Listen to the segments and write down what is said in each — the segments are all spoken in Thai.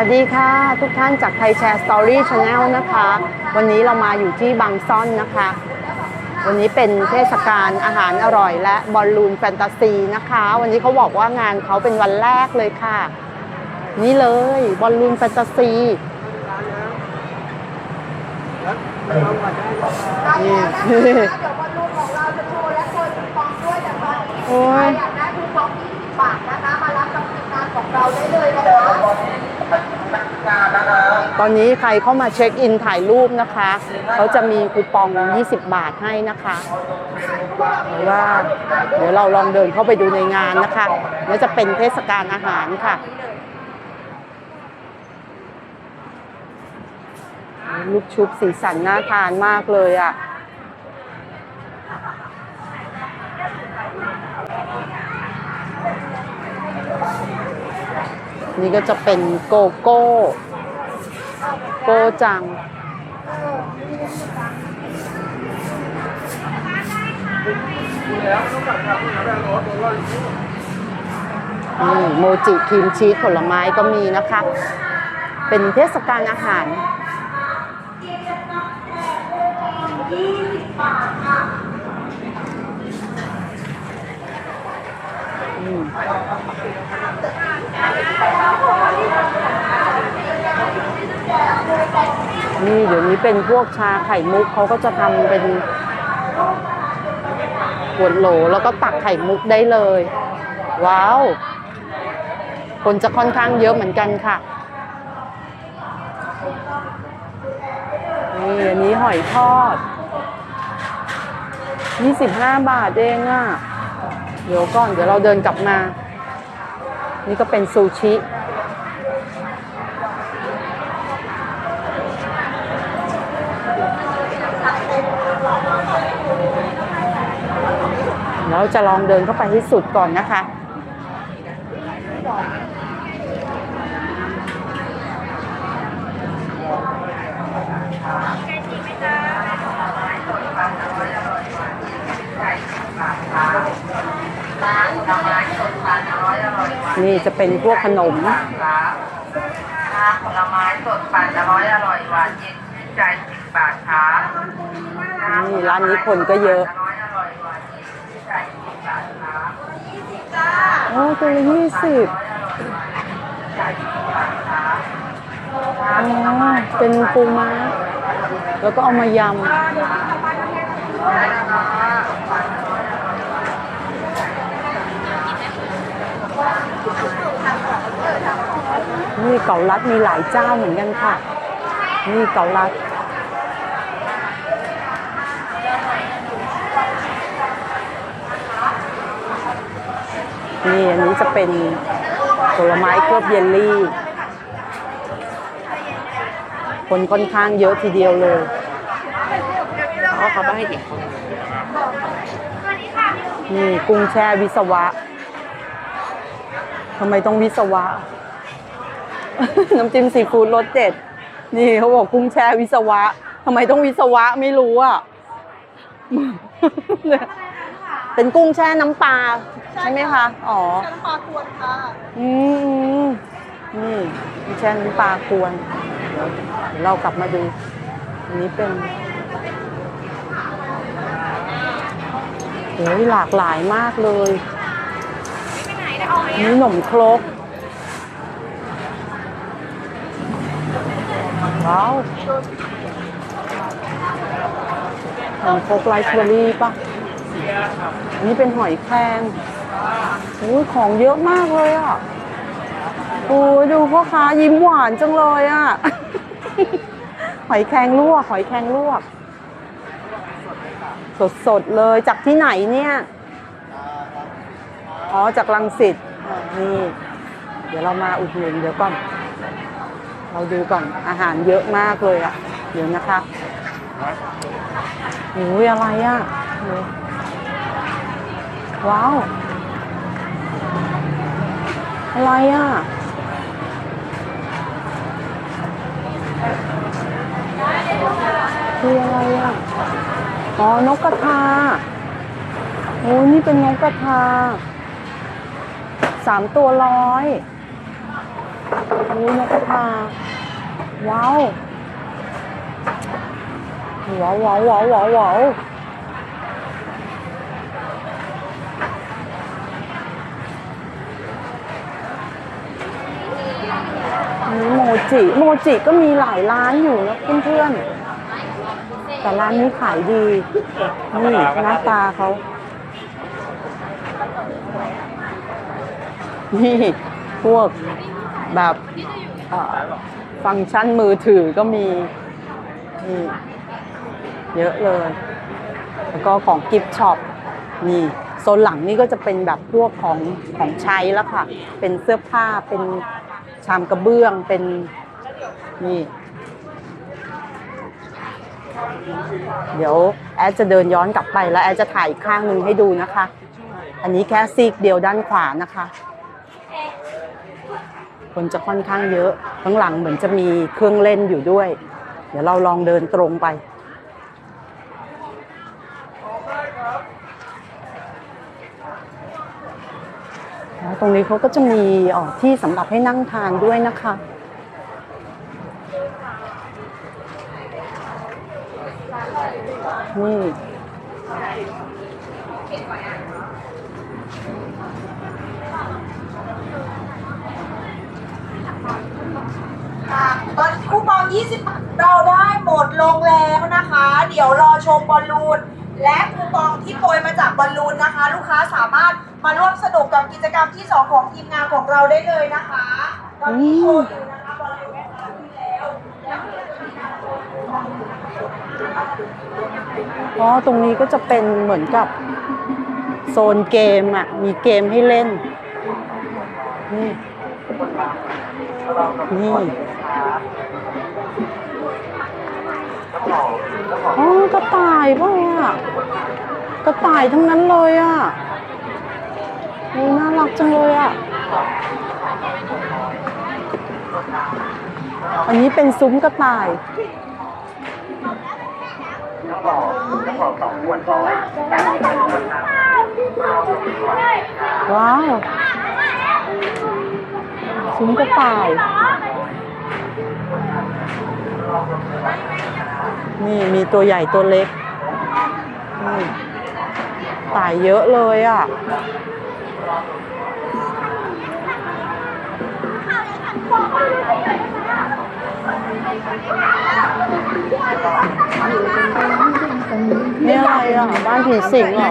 วัสดีค่ะทุกท่านจากไทยแชร์สตอรี่ชาแนลนะคะ วันนี้เรามาอยู่ที่บางซ่อนนะคะ วันนี้เป็นเทศกาลอาหารอร่อย และบอลลูนแฟนตาซีนะคะ วันนี้เขาบอกว่างานเขาเป็นวันแรกเลยค่ะ นี่เลยบอลลูนแฟนตาซีนี่เดี๋ยววันลูกของเราจะโอ้ยอนนี้โอ้ยอยากได้คูปอง20บาทนะคะมารับกับทีมงานของเราได้เลยนะคะ ตอนนี้ใครเข้ามาเช็คอินถ่ายรูปนะคะ เขาจะมีคูปอง 20 บาทให้นะคะหรือว่า เดี๋ยวเราลองเดินเข้าไปดูในงานนะคะแล้วจะเป็นเทศกาลอาหารค่ะ ลูกชุบสีสันน่าทานมากเลยอะ นี่ก็จะเป็นโกโก้ โกจัง นี่โมจิครีมชีสผลไม้ก็มีนะคะ เป็นเทศกาลอาหารอืม นี่เดี๋ยวนี้เป็นพวกชาไข่มุกเขาก็จะทำเป็นขวดโหลแล้วก็ตักไข่มุกได้เลย ว้าว คนจะค่อนข้างเยอะเหมือนกันค่ะนี่อันนี้หอยทอด 25 บาทเองอะ เดี๋ยวก่อนเดี๋ยวเราเดินกลับมา นี่ก็เป็นซูชิแล้วจะลองเดินเข้าไปให้สุดก่อนนะคะนี่ นี่จะเป็นพวกขนมผลไม้สดปั่นอร่อยอร่อยหวานเย็นชื่นใจสิบบาทครับนี่ร้านนี้คนก็เยอะโอ้ตัวละยี่สิบอ๋อเป็นปูม้า แล้วก็เอามายำ นี่เกาลัดมีหลายเจ้าเหมือนกันค่ะ นี่เกาลัดนี่อันนี้จะเป็นผลไม้เคลือบเยลลี่ คนค่อนข้างเยอะทีเดียวเลยเพราะเขาไม่ให้เด็กนี่กุ้งแช่วิศวะทำไมต้องวิศวะ น้ำจิ้มซีฟู้ดรสเด็ด นี่เขาบอกกุ้งแช่วิศวะทำไมต้องวิศวะไม่รู้อะ เป็นกุ้งแช่น้ำปลาใช่ไหมคะ อ๋อน้ำปลาควนค่ะอืมอืมนี่แช่น้ำปลากวนเดี๋ยวเดี๋ยวเรากลับมาดูอันนี้เป็นโอ้ยหลากหลายมากเลยนี่หนมครก ว้าวหนมครกไรซ์เชอรี่ปะอันนี้เป็นหอยแครงโอ้ยของเยอะมากเลยอะ โอ้ยดูพ่อค้ายิ้มหวานจังเลยอะ หอยแครงลวก หอยแครงลวก สดๆเลยจากที่ไหนเนี่ย อ๋อ จากลังสิตนี่ เดี๋ยวเรามาอุดหนุนเดี๋ยวก่อน เราดูก่อนอาหารเยอะมากเลยอะ เดี๋ยวนะคะโอ้ยอะไรอะ ว้าว อะไรอะ คืออะไรอะ อ๋อ นกกระทา โอ้นี่เป็นนกกระทา สามตัวร้อยนี่นกกระทา ว้าวว้าวว้าวว้าวว้าวว้าวอันนี้โมจิโมจิก็มีหลายร้านอยู่นะเพื่อนๆแต่ร้านนี้ขายดี นี่หน้าตาเขานี่พวกแบบเอ่อ ฟังก์ชันมือถือก็มีนี่เยอะเลย แล้วก็ของกิฟต์ช็อปนี่โซนหลังนี่ก็จะเป็นแบบพวกของของใช้แล้วค่ะ เป็นเสื้อผ้าเป็นชามกระเบื้องเป็นนี่เดี๋ยวแอดจะเดินย้อนกลับไปแล้วแอดจะถ่ายอีกข้างหนึ่งให้ดูนะคะ อันนี้แค่ซีกเดียวด้านขวานะคะ คนจะค่อนข้างเยอะข้างหลังเหมือนจะมีเครื่องเล่นอยู่ด้วย เดี๋ยวเราลองเดินตรงไปตรงนี้เขาก็จะมีอ๋อที่สำหรับให้นั่งทานด้วยนะคะ นี่ ค่ะตอนคูปอง 20 บาทเราได้หมดลงแล้วนะคะ เดี๋ยวรอชมบอลลูน และคูปองที่โปรยมาจากบอลลูนนะคะ ลูกค้าสามารถมาร่วมสนุกกับกิจกรรมที่ 2 ของทีมงานของเราได้เลยนะคะตอนนี้โชว์อยู่นะคะบอลลูนแม่ค้าที่แล้วอ๋อตรงนี้ก็จะเป็นเหมือนกับโซนเกมอะ มีเกมให้เล่น นี่ นี่ อ๋อกระต่ายป่ะอะกระต่ายทั้งนั้นเลยอะน่ารักจังเลยอะ อันนี้เป็นซุ้มกระต่ายว้าว ซุ้มกระต่าย นี่มีตัวใหญ่ตัวเล็กต่ายเยอะเลยอะ นี่อะไรอะ บ้านผีสิงเหรอ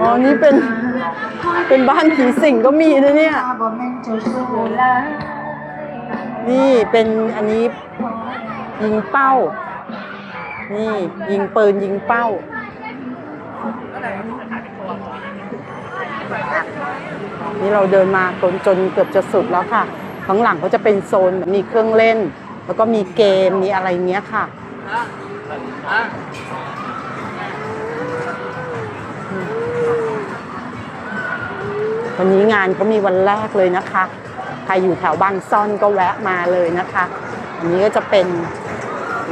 อ๋อ นี่เป็น เป็นบ้านผีสิงก็มีนะเนี่ย นี่เป็นอันนี้ยิงเป้า นี่ยิงปืนยิงเป้า นี่เราเดินมาจนจนเกือบจะสุดแล้วค่ะ ข้างหลังก็จะเป็นโซนแบบมีเครื่องเล่น แล้วก็มีเกมมีอะไรเนี้ยค่ะวันนี้งานเขามีวันแรกเลยนะคะ ใครอยู่แถวบางซ่อนก็แวะมาเลยนะคะ อันนี้ก็จะเป็น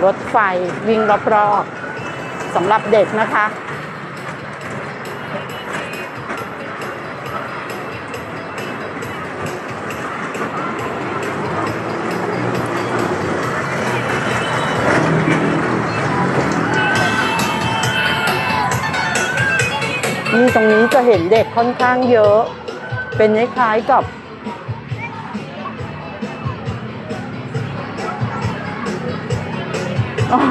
รถไฟวิ่งรอบๆสำหรับเด็กนะคะ นี่ตรงนี้จะเห็นเด็กค่อนข้างเยอะ เป็นคล้ายๆกับ อ๋อ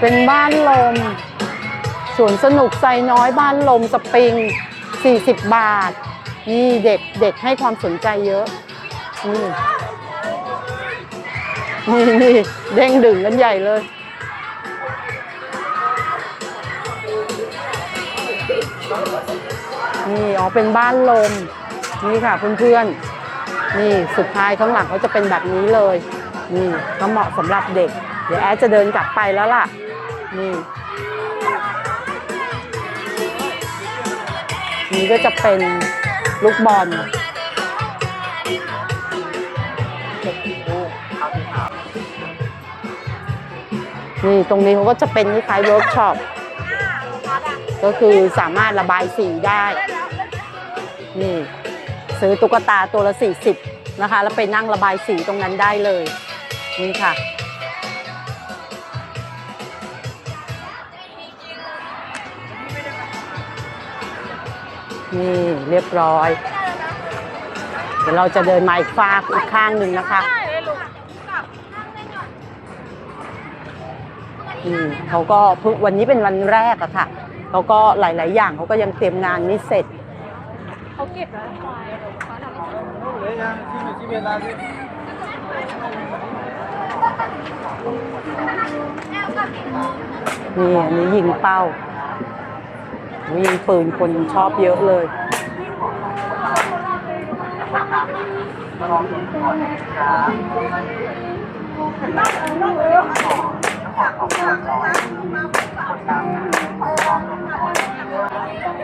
เป็นบ้านลม สวนสนุกไซน้อยบ้านลมสปริง 40 บาท นี่เด็กเด็กให้ความสนใจเยอะ นี่นี่นี่เด้งดึงกันใหญ่เลย นี่อ๋อเป็นบ้านลม นี่ค่ะเพื่อนๆ นี่สุดท้ายข้างหลังเขาจะเป็นแบบนี้เลยนี่ก็เหมาะสำหรับเด็ก เดี๋ยวแอดจะเดินกลับไปแล้วล่ะนี่นี่ก็จะเป็นลูกบอลนี่ตรงนี้เขาก็จะเป็นคล้ายเวิร์กช็อปก็คือสามารถระบายสีได้ นี่ ซื้อตุ๊กตาตัวละ 40 นะคะ แล้วไปนั่งระบายสีตรงนั้นได้เลย นี่ค่ะ นี่เรียบร้อย เดี๋ยวเราจะเดินมาอีกฟากอีกข้างหนึ่งนะคะอืมเขาก็พวันนี้เป็นวันแรกอะค่ะเขาก็หลาย ๆ อย่างเขาก็ยังเตรียมงานไม่เสร็จ เก็บแล้วควายเขาทำให้เสร็จนี่อันนี้ยิงเป้ายิงปืนคนชอบเยอะเลย เ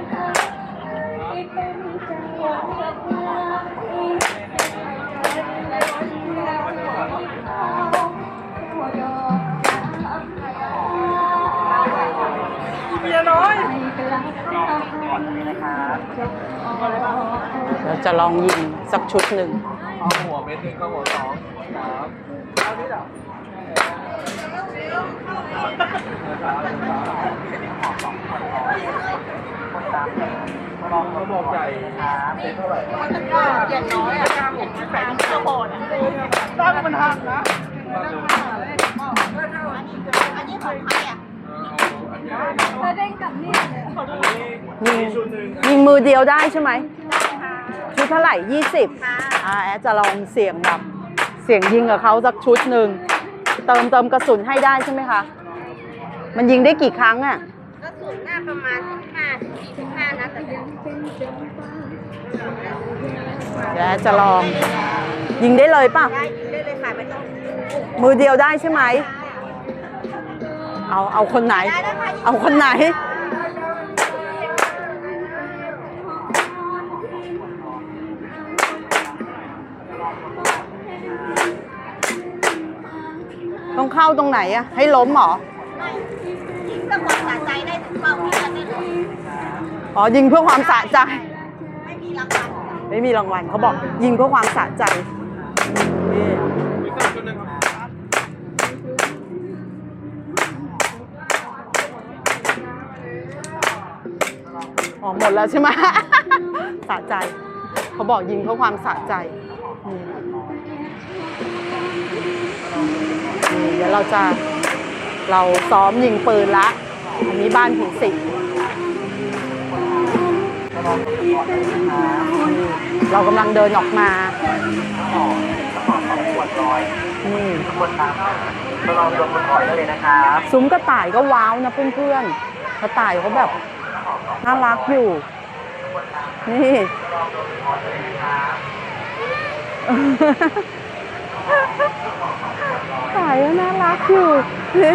เราจะลองยิงสักชุดหนึ่งข้าหัวเม็ดหนึ่งข้าหัวสองครับ ลองเขาบอกใหญ่เป็นเท่าไหร่อย่างน้อยอะผมใส่ข้าวโพดอะตั้งมันหักนะอันนี้ของใครอะเธอเด้งกับนี่ยิงยิงมือเดียวได้ใช่ไหมชุดเท่าไหร่ยี่สิบอ่าแอดจะลองเสี่ยงแบบเสี่ยงยิงกับเขาสักชุดหนึ่งเติมเติมกระสุนให้ได้ใช่ไหมคะ มันยิงได้กี่ครั้งอะ กระสุนหน้าประมาณ15ถึง45นัดแต่ยังเดี๋ยวแอดจะลอง ยิงได้เลยป่ะ ได้ยิงได้เลยค่ะไม่ต้องมือเดียวได้ใช่ไหม เอาเอาคนไหน เอาคนไหน ต้องเข้าตรงไหนอะให้ล้มเหรอ ยิงก็ความสะใจได้ถึงเป้าที่จะได้เลยอ๋อยิงเพื่อความสะใจ ไม่มีรางวัลไม่มีรางวัลเขาบอกยิงเพื่อความสะใจนี่มีตั้งชุดหนึ่งครับอ๋อหมดแล้วใช่ไหม สะใจ เขาบอกยิงเพื่อความสะใจอืมนี่เดี๋ยวเราจะ เราซ้อมยิงปืนละ อันนี้บ้านผีสิงเรากำลังเดินออกมานี่มาลองดมมันก่อนได้เลยนะครับซุ้มกระต่ายก็ว้าวนะเพื่อนๆ กระต่ายเขาแบบน่ารักอยู่ นี่ กระต่ายก็น่ารักอยู่นี่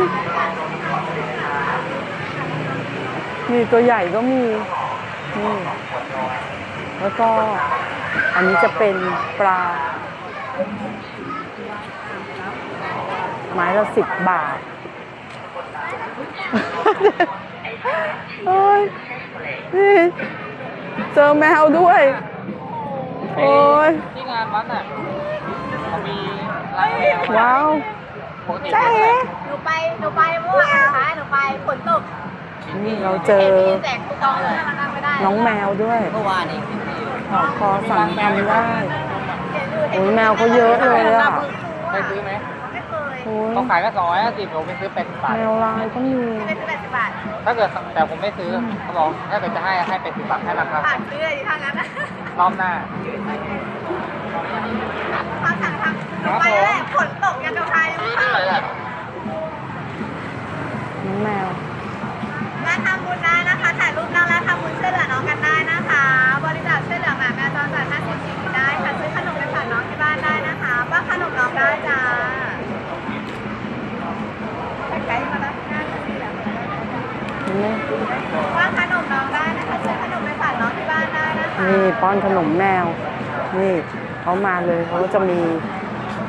มีตัวใหญ่ก็มีนี่แล้วก็อันนี้จะเป็นปลา ไม้ละสิบบาทโอ้ยนี่เจอแมวด้วย โอ้ยที่งานวัดอะเขามี ว้าวปกติเจ๊หนูไปหนูไปเมื่อวานนะคะหนูไปฝนตกนี่เราเจอเห็นมีแจกคูปองเลยมันนั่งไม่ได้น้องแมวด้วยเมื่อวานเองขอคอสั่งทำได้เห็นอยู่โอ้ยแมวเขาเยอะเลยอะไปซื้อไหมไม่เคยโอ้ยเขาขายก็สองร้อยห้าสิบผมไปซื้อแปดสิบบาทแมวลายก็มีไม่ซื้อแปดสิบบาทถ้าเกิดแต่ผมไม่ซื้อเขาบอกถ้าเกิดจะให้ให้แปดสิบบาทให้ราคาผ่านซื้อเลยทางนั้นนะรอบหน้า ความสั่งทำหนูไปแล้วแหละฝนตกยันจะพายอยู่ค่ะน้องแมว มาทำบุญได้นะคะ ถ่ายรูปนั่งแล้วทำบุญช่วยเหลือน้องกันได้นะคะ บริจาคช่วยเหลือหมาแมวจรจัด50ชีวิตได้ค่ะ ซื้อขนมไปฝากน้องที่บ้านได้นะคะป้าขนมน้องได้จ้าไกลมาแล้วน่าจะดีแหละเห็นไหมป้าขนมน้องได้นะคะซื้อขนมไปฝากน้องที่บ้านได้นะคะ นี่ป้อนขนมแมว นี่เขามาเลยเขาจะมี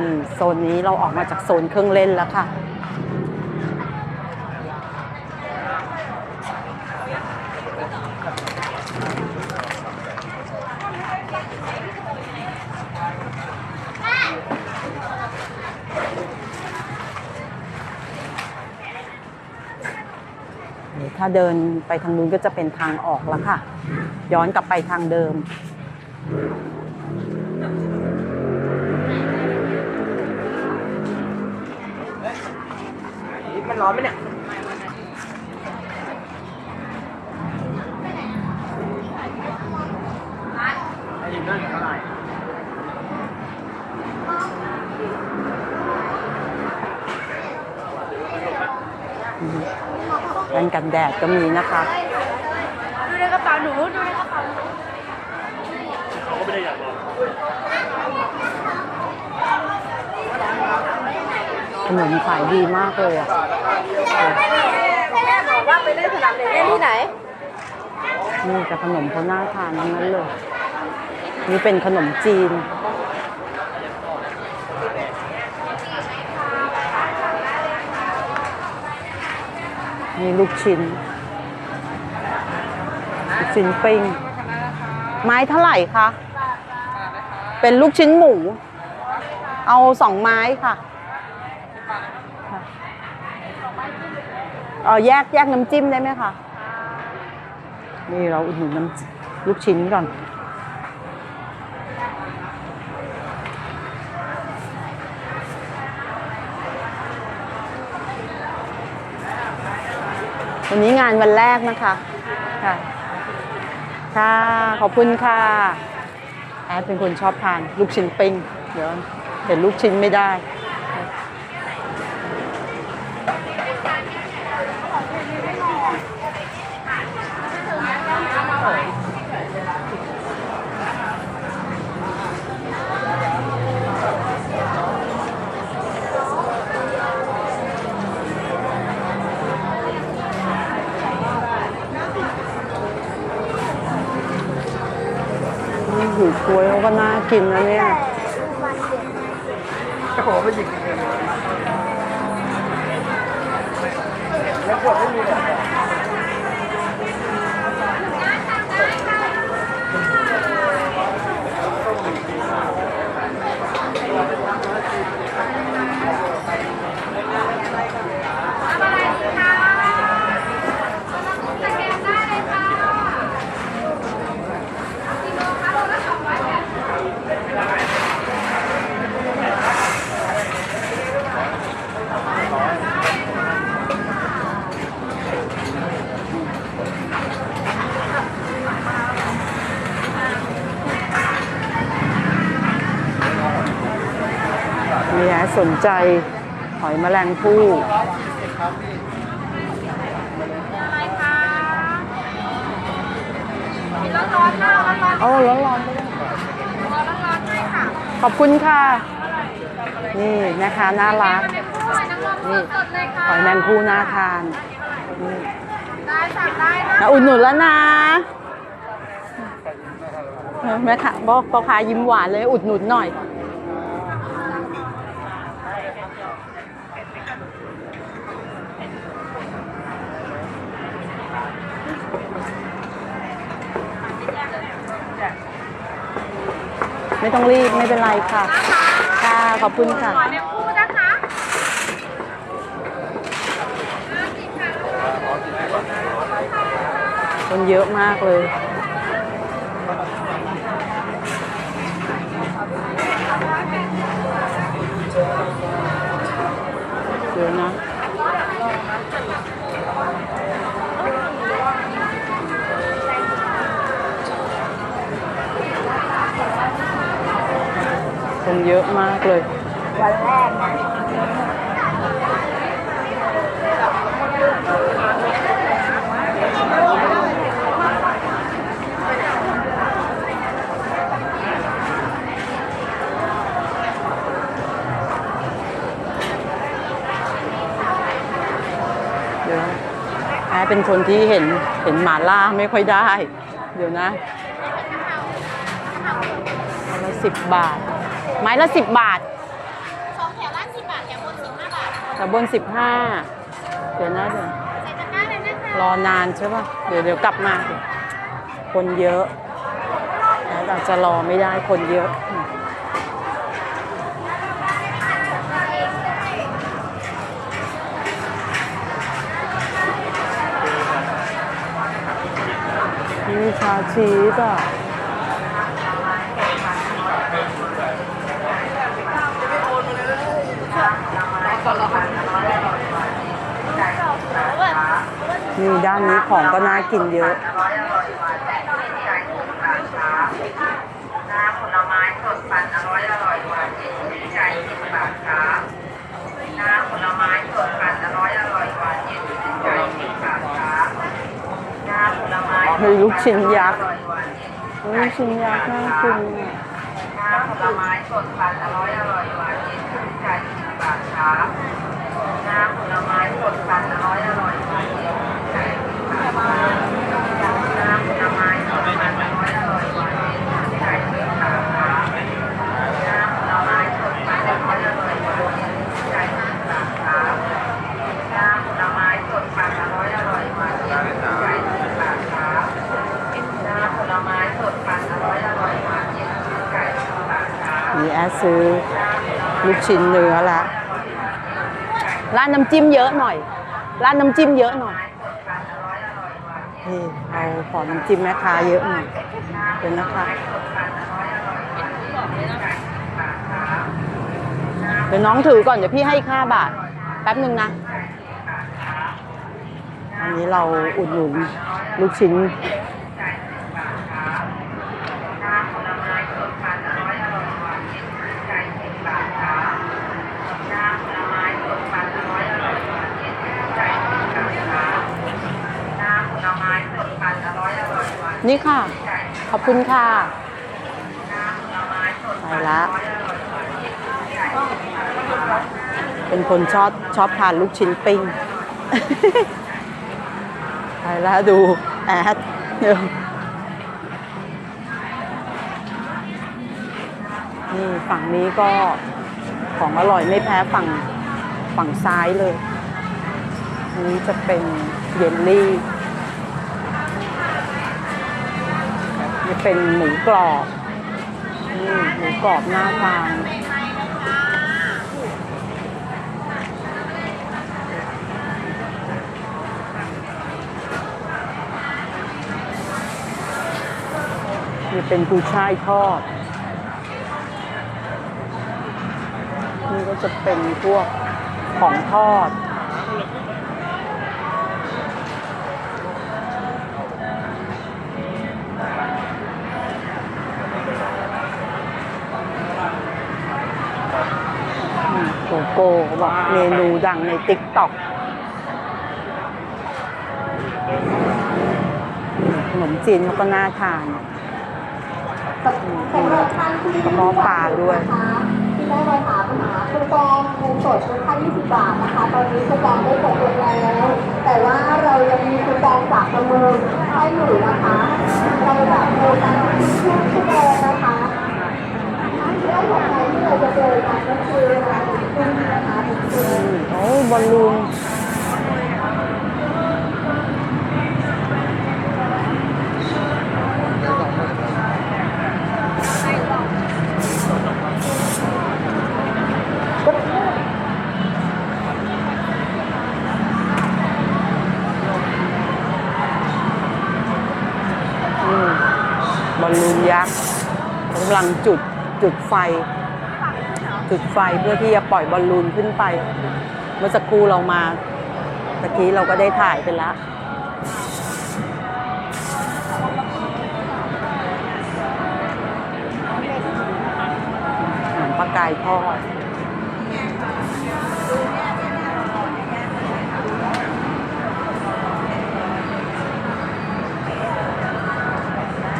นี่โซนนี้เราออกมาจากโซนเครื่องเล่นแล้วค่ะ ถ้าเดินไปทางนู้นก็จะเป็นทางออกแล้วค่ะ ย้อนกลับไปทางเดิม ร้อนไหมเนี่ยอยู่นั่นเท่าไหร่กันกันแดดก็มีนะคะ ดูในกระเป๋าหนู ดูในกระเป๋าขนมขายดีมากเลยอะ แม่บอกว่าไปเล่นสนามเด็กเล่นที่ไหน นี่แต่ขนมเขาน่าทานทั้งนั้นเลย นี่เป็นขนมจีน นี่ลูกชิ้น ลูกชิ้นปิ้ง ไม้เท่าไหร่คะ เป็นลูกชิ้นหมู เอาสองไม้ค่ะค่ะ เออแยกแยกน้ำจิ้มได้ไหมคะ นี่เราอุดหนุนน้ำลูกชิ้นก่อน วันนี้งานวันแรกนะคะ ค่ะ ค่ะ ขอบคุณค่ะ แอดเป็นคนชอบทานลูกชิ้นปิ้ง เดี๋ยวเห็นลูกชิ้นไม่ได้ นี่หูกล้วยเขา กินนะเนี่ยโอ้โหมันหยิบแล้วขวดไม่มีเลย สนใจหอยแมลงภู่อะไรคะมีร้อนๆค่ะร้อนๆเอาร้อนๆไม่ได้ร้อนๆให้ค่ะ ขอบคุณค่ะ นี่แม่ค้าน่ารักเป็นผู้หอยนางรมสดๆเลยค่ะหอยแมงภู่น่าทานนี่ได้สั่งได้นะมาอุดหนุนแล้วนะเออแม่ค้าบอกพ่อค้ายิ้มหวานเลยอุดหนุนหน่อย ไม่ต้องรีบไม่เป็นไรค่ะ ค่ะ ขอบคุณค่ะหอยแมงผู้นะคะคนเยอะมากเลยเยอะนะ คนเยอะมากเลย วันแรกนะเดี๋ยวแอแอดเป็นคนที่เห็นเห็นหมาล่าไม่ค่อยได้ เดี๋ยวนะม้ละสิบบาท ไม้ละสิบบาทสองแถวละสิบบาทแถวบนสิบห้าบาทแต่บนสิบห้าเดี๋ยวนะเดี๋ยวใส่ตะกร้าเลยนะคะรอนานใช่ป่ะเดี๋ยวเดี๋ยวกลับมาเดี๋ยวคนเยอะแอดอาจจะรอไม่ได้คนเยอะมีชาชีสอะ นี่ด้านนี้ของก็น่ากินเยอะอร่อยอร่อยหวานแซ่บชื่นใจทุกร้านค้าน้ำผลไม้สดปั่นอร่อยอร่อยหวานเย็นชื่นใจสิบบาทครับน้ำผลไม้สดปั่นอร่อยอร่อยหวานเย็นชื่นใจสิบบาทครับน้ำผลไม้สดเฮ้ยลูกชิ้นยักษ์อร่อยหวานเย็นเฮ้ยชิ้นยักษ์น่ากินอะน้ำผลไม้สดปั่นอร่อยอร่อยหวานเย็นชื่นใจสิบบาทครับน้ำผลไม้สดปั่นอร่อยอร่อยหวานเย็นชื่นใจสิบบาทครับ น้ำผลไม้สดมันอร่อยอร่อยหวานเย็นชื่นใจชื่นขาครับน้ำผลไม้สดมันอร่อยอร่อยหวานเย็นชื่นใจชื่นขาครับน้ำผลไม้สดมันอร่อยอร่อยหวานเย็นชื่นใจชื่นขาครับน้ำผลไม้สดมันอร่อยอร่อยหวานเย็นชื่นใจชื่นขาครับ มีแอด ซื้อลูกชิ้นเนื้อละร้านน้ำจิ้มเยอะหน่อย ร้านน้ำจิ้มเยอะหน่อยนี่เอาขอน้ำจิ้มแม่ค้าเยอะหน่อยเป็นนะคะเดี๋ยวน้องถือก่อนเดี๋ยวพี่ให้อีกห้าบาทแป๊บหนึ่งนะอันนี้เราอุดหนุนลูกชิ้นำผลไม้สดมันอร่อยอร่อยหวานเย็นชื่นใจสิบบาทครับน้ำผลไม้สดมันอร่อยอร่อยหวานเย็นชื่นใจสิบบาทครับน้ำผลไม้สดมันอร่อยอร่อยหวา นี่ค่ะ ขอบคุณค่ะ ไปละ เป็นคนชอบชอบทานลูกชิ้นปิ้ง ไปล้วดูแอดนี่ฝั่งนี้ก็ของอร่อยไม่แพ้ฝั่งฝั่งซ้ายเลยนนี้จะเป็นเยลลี่ เป็นหมูกรอบหมูกรอบหน้าทานนี่เป็นกุยช่ายทอด นี่ก็จะเป็นพวกของทอด อืม โกเขาบอกเมนูดังในติ๊กต็อกขนมจีนเขาก็น่าทานกระเพาะปลาด้วยคะที่ได้มาถามหาคูปองเงินสดมูลค่า20 บาทนะคะ ตอนนี้คูปองได้ตกลงแล้ว แต่ว่าเรายังมีคูปองฝากประเมินให้อยู่นะคะ เราจะโปรกันทุกชั่วโมงนะคะเรื่องของการที่เราจะเจอกันก็คือ เวลาหนึ่งทุ่มนะคะหนึ่งทุ่ม โอ้ยบอลลูนอืมบอลลูนยักษ์กำลังจุดจุดไฟ จุดไฟเพื่อที่จะปล่อยบอลลูนขึ้นไป เมื่อสักครู่เรามาตะกี้เราก็ได้ถ่ายไปแล้วหนังปลากายทอด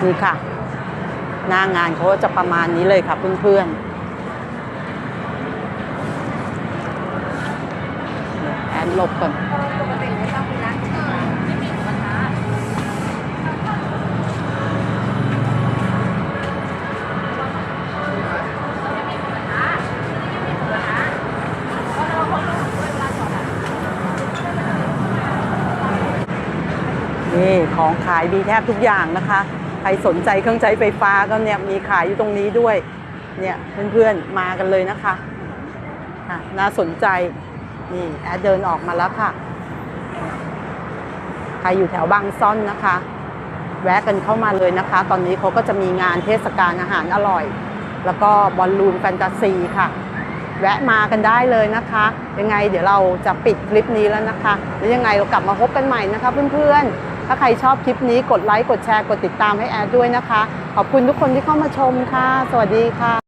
นี่ค่ะ หน้างานเขาก็จะประมาณนี้เลยค่ะเพื่อนๆ หลบก่อนนี่ของขายมีแทบทุกอย่างนะคะ ใครสนใจเครื่องใช้ไฟฟ้าก็เนี่ยมีขายอยู่ตรงนี้ด้วย เนี่ยเพื่อนๆมากันเลยนะคะน่าสนใจ นี่แอดเดินออกมาแล้วค่ะ ใครอยู่แถวบางซ่อนนะคะ แวะกันเข้ามาเลยนะคะ ตอนนี้เขาก็จะมีงานเทศกาลอาหารอร่อย แล้วก็บอลลูนแฟนตาซีค่ะ แวะมากันได้เลยนะคะ ยังไงเดี๋ยวเราจะปิดคลิปนี้แล้วนะคะ แล้วยังไงเรากลับมาพบกันใหม่นะคะเพื่อนๆ ถ้าใครชอบคลิปนี้กดไลค์กดแชร์กดติดตามให้แอดด้วยนะคะ ขอบคุณทุกคนที่เข้ามาชมค่ะ สวัสดีค่ะ